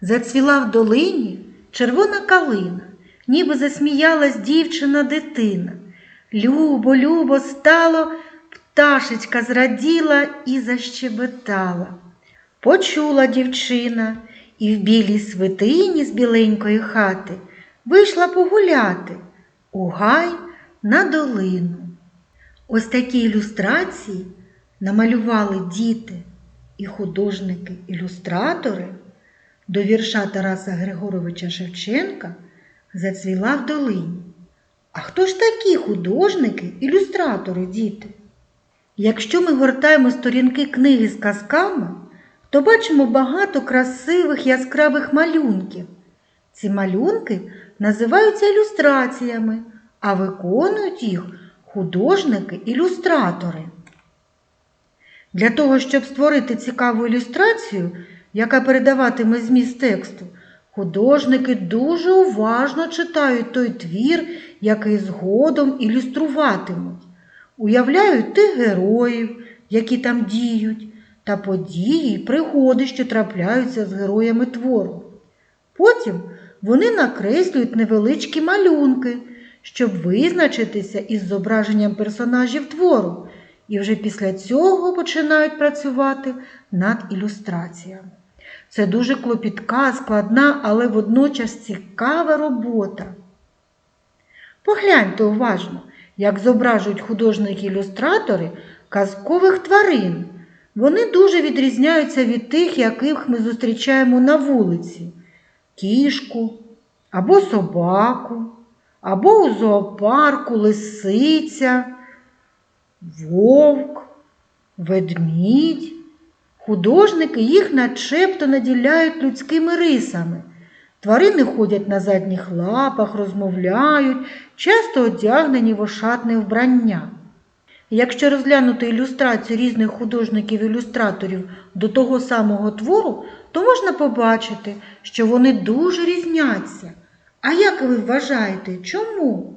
Зацвіла в долині червона калина, ніби засміялась дівчина дитина. Любо, любо стало, пташечка зраділа і защебетала. Почула дівчина і в білій свитині з біленької хати вийшла погуляти у гай на долину. Ось такі ілюстрації намалювали діти і художники-ілюстратори до вірша Тараса Григоровича Шевченка зацвіла в долині. А хто ж такі художники, ілюстратори, діти? Якщо ми гортаємо сторінки книги з казками, то бачимо багато красивих яскравих малюнків. Ці малюнки називаються ілюстраціями, а виконують їх художники-ілюстратори. Для того, щоб створити цікаву ілюстрацію, яка передаватиме зміст тексту, художники дуже уважно читають той твір, який згодом ілюструватимуть, уявляють тих героїв, які там діють, та події й пригоди, що трапляються з героями твору. Потім вони накреслюють невеличкі малюнки, щоб визначитися із зображенням персонажів твору, і вже після цього починають працювати над ілюстраціями. Це дуже клопітка, складна, але водночас цікава робота. Погляньте уважно, як зображують художники-ілюстратори казкових тварин. Вони дуже відрізняються від тих, яких ми зустрічаємо на вулиці кішку або собаку, або у зоопарку лисиця, вовк, ведмідь. Художники їх начебто наділяють людськими рисами. Тварини ходять на задніх лапах, розмовляють, часто одягнені в ошатне вбрання. Якщо розглянути ілюстрацію різних художників-ілюстраторів до того самого твору, то можна побачити, що вони дуже різняться. А як ви вважаєте, чому?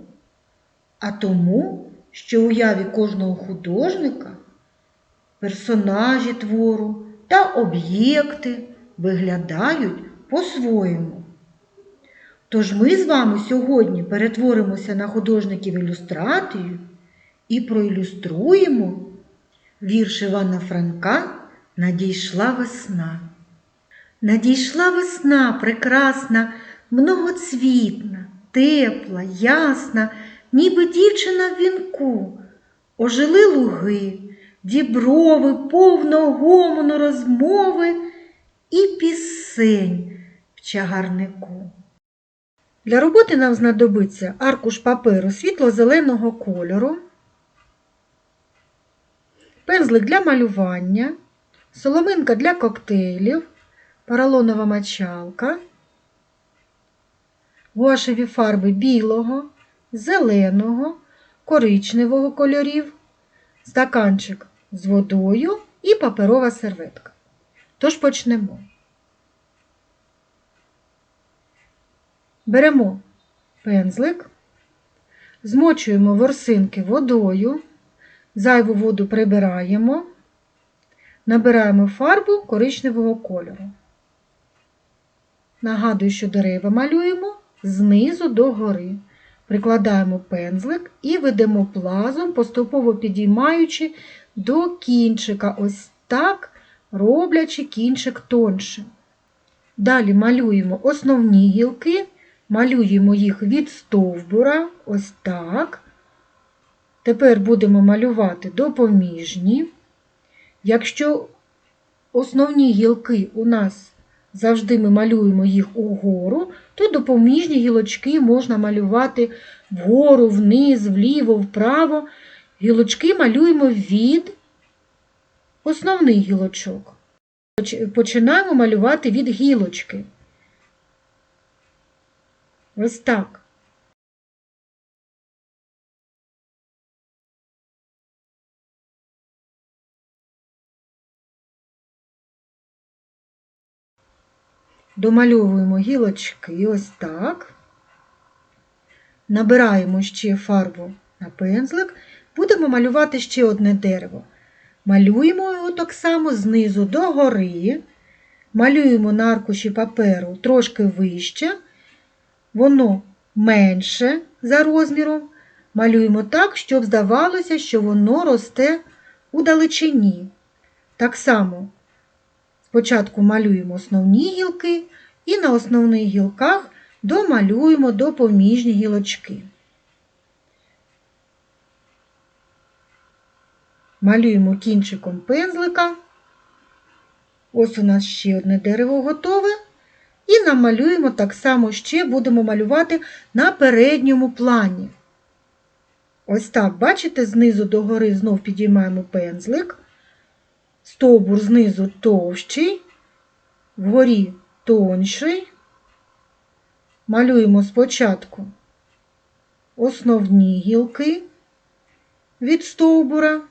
А тому, що уяві кожного художника персонажі твору та об'єкти виглядають по-своєму. Тож ми з вами сьогодні перетворимося на художників ілюстратію і проілюструємо вірш Івана Франка Надійшла весна. Надійшла весна прекрасна, многоцвітна, тепла, ясна, ніби дівчина в вінку, ожили луги, діброви, повно гомону розмови і пісень в чагарнику. Для роботи нам знадобиться аркуш паперу світло-зеленого кольору, пензлик для малювання, соломинка для коктейлів, поролонова мочалка, гуашеві фарби білого, зеленого, коричневого кольорів, стаканчик з водою і паперова серветка. Тож почнемо. Беремо пензлик, змочуємо ворсинки водою, зайву воду прибираємо, набираємо фарбу коричневого кольору. Нагадую, що дерева малюємо знизу до гори. Прикладаємо пензлик і ведемо плазом, поступово підіймаючи до кінчика, ось так, роблячи кінчик тоншим. Далі малюємо основні гілки, малюємо їх від стовбура, ось так. Тепер будемо малювати допоміжні. Якщо основні гілки у нас завжди ми малюємо їх угору, то допоміжні гілочки можна малювати вгору, вниз, вліво, вправо. Гілочки малюємо від основних гілочок. Починаємо малювати від гілочки. Ось так. Домальовуємо гілочки ось так. Набираємо ще фарбу на пензлик, будемо малювати ще одне дерево. Малюємо його так само знизу до гори, малюємо на аркуші паперу трошки вище, воно менше за розміром. Малюємо так, щоб здавалося, що воно росте у далечині. Так само спочатку малюємо основні гілки і на основних гілках домалюємо допоміжні гілочки. Малюємо кінчиком пензлика. Ось у нас ще одне дерево готове. І намалюємо так само ще будемо малювати на передньому плані. Ось так, бачите, знизу до гори знов підіймаємо пензлик, стовбур знизу товщий, вгорі тонший. Малюємо спочатку основні гілки від стовбура.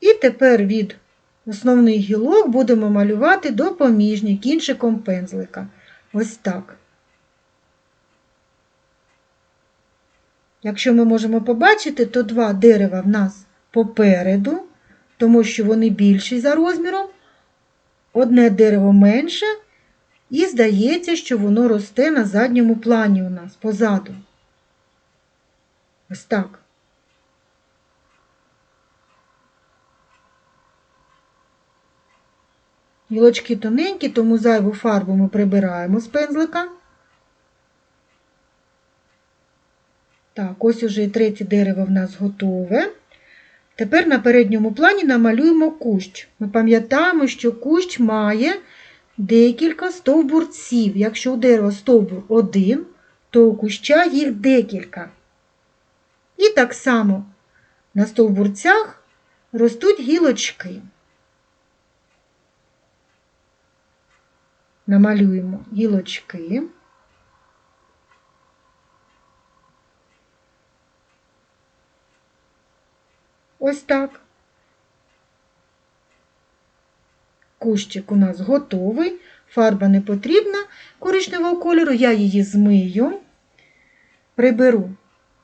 І тепер від основних гілок будемо малювати допоміжні кінчиком пензлика. Ось так. Якщо ми можемо побачити, то два дерева в нас попереду, тому що вони більші за розміром, одне дерево менше, і здається, що воно росте на задньому плані у нас позаду. Ось так. Гілочки тоненькі, тому зайву фарбу ми прибираємо з пензлика. Так, ось уже і третє дерево в нас готове. Тепер на передньому плані намалюємо кущ. Ми пам'ятаємо, що кущ має декілька стовбурців. Якщо у дерева стовбур один, то у куща їх декілька. І так само на стовбурцях ростуть гілочки. Намалюємо гілочки. Ось так. Кущик у нас готовий, фарба не потрібна коричневого кольору, я її змию, приберу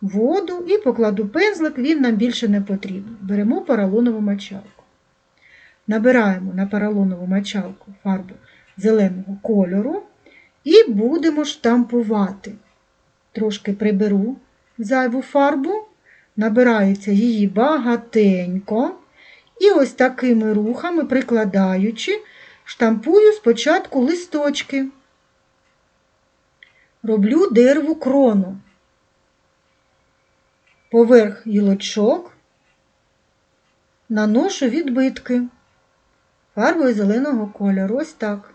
воду і покладу пензлик, він нам більше не потрібен. Беремо поролонову мочалку. Набираємо на поролонову мочалку фарбу зеленого кольору і будемо штампувати. Трошки приберу зайву фарбу набирається її багатенько. І ось такими рухами, прикладаючи, штампую спочатку листочки. Роблю дереву крону. Поверх гілочок наношу відбитки фарбою зеленого кольору. Ось так.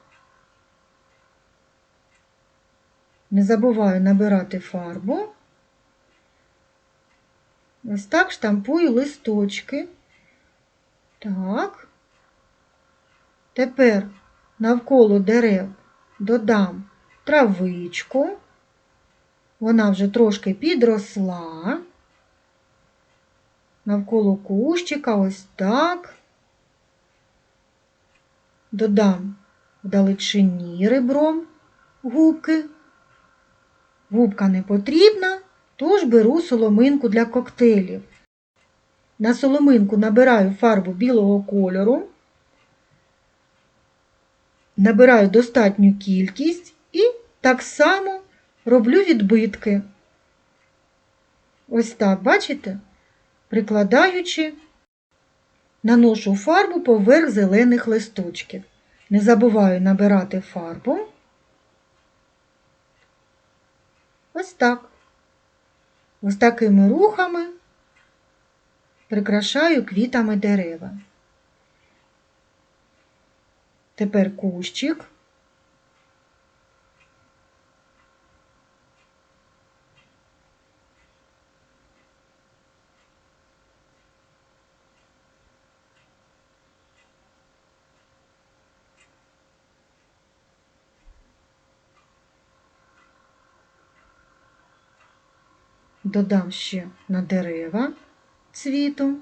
Не забуваю набирати фарбу. Ось так штампую листочки. Так. Тепер навколо дерев додам травичку. Вона вже трошки підросла. Навколо кущика ось так. Додам вдалечині ребром губки. Губка не потрібна, Тож беру соломинку для коктейлів. На соломинку набираю фарбу білого кольору, набираю достатню кількість і так само роблю відбитки. Ось так, бачите? Прикладаючи, наношу фарбу поверх зелених листочків. Не забуваю набирати фарбу. Ось так. Ось такими рухами прикрашаю квітами дерева. Тепер кущик. Додам ще на дерева цвіту.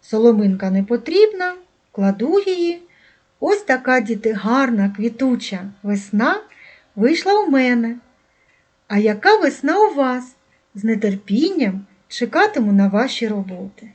Соломинка не потрібна, кладу її. Ось така діти гарна квітуча весна вийшла у мене. А яка весна у вас? З нетерпінням Чекатиму на ваші роботи.